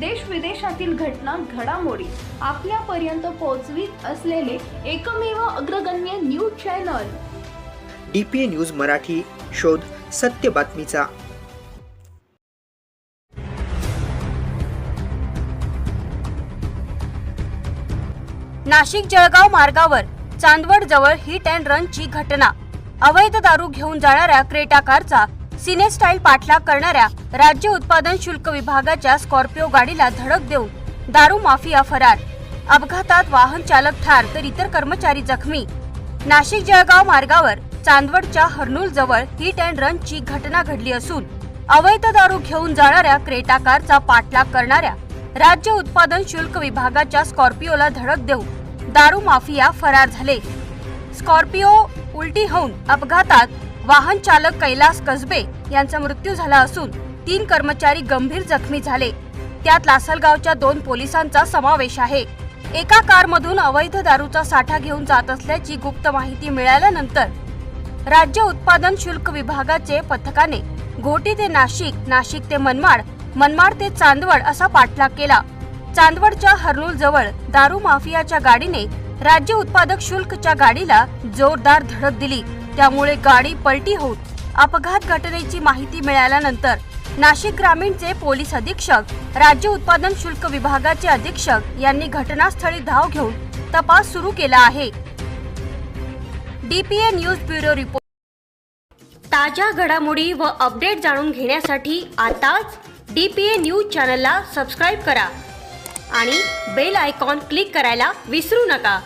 देश विदेशातील घटना घडामोडी आपल्यापर्यंत पोहोचवीत असलेले एकमेव अग्रगण्य news channel. D P A news Marathi शोध सत्य बातमीचा. नाशिक जळगाव मार्गावर चांदवड जवळ हिट अँड रनची घटना. अवैध दारू घेऊन जाणाऱ्या क्रेटा कारचा सिने स्टाईल पाठलाग करणाऱ्या राज्य उत्पादन शुल्क विभागाच्या स्कॉर्पिओ गाडीला धडक देऊन दारू माफिया फरार अपघातात वाहन चालक ठार तर इतर कर्मचारी जखमी. नाशिक जळगाव मार्गावर चांदवडच्या हर्नूल जवळ हिट अँड रनची घटना घडली असून अवैध दारू घेऊन जाणाऱ्या क्रेटा कारचा पाठलाग करणाऱ्या राज्य उत्पादन शुल्क विभागाच्या स्कॉर्पिओला धडक देऊन दारू माफिया फरार झाले. स्कॉर्पिओ उलटी होऊन अपघातात वाहन चालक कैलास कसबे यांचा मृत्यू झाला असून तीन कर्मचारी गंभीर जखमी झाले. त्यात लासलगावच्या दोन पोलिसांचा समावेश आहे. एका कारमधून अवैध दारूचा साठा घेऊन जात असल्याची गुप्त माहिती मिळाल्यानंतर राज्य उत्पादन शुल्क विभागाचे पथकाने घोटी ते नाशिक नाशिक ते मनमाड मनमाड ते चांदवड असा पाठलाग केला. चांदवडच्या हर्नूल जवळ दारू माफियाच्या गाडीने राज्य उत्पादक शुल्कच्या गाडीला जोरदार धडक दिली. त्यामुळे गाडी पलटी होऊन अपघात घटनेची माहिती मिळाल्यानंतर नाशिक ग्रामीणचे पोलीस अधीक्षक राज्य उत्पादन शुल्क विभागाचे अधीक्षक यांनी घटनास्थळी धाव घेऊन तपास सुरू केला आहे. डीपीए न्यूज ब्युरो रिपोर्ट ताज्या घडामोडी व अपडेट जाणून घेण्यासाठी आताच डीपीए न्यूज चॅनलला सबस्क्राईब करा आणि बेल आयकॉन क्लिक करायला विसरू नका.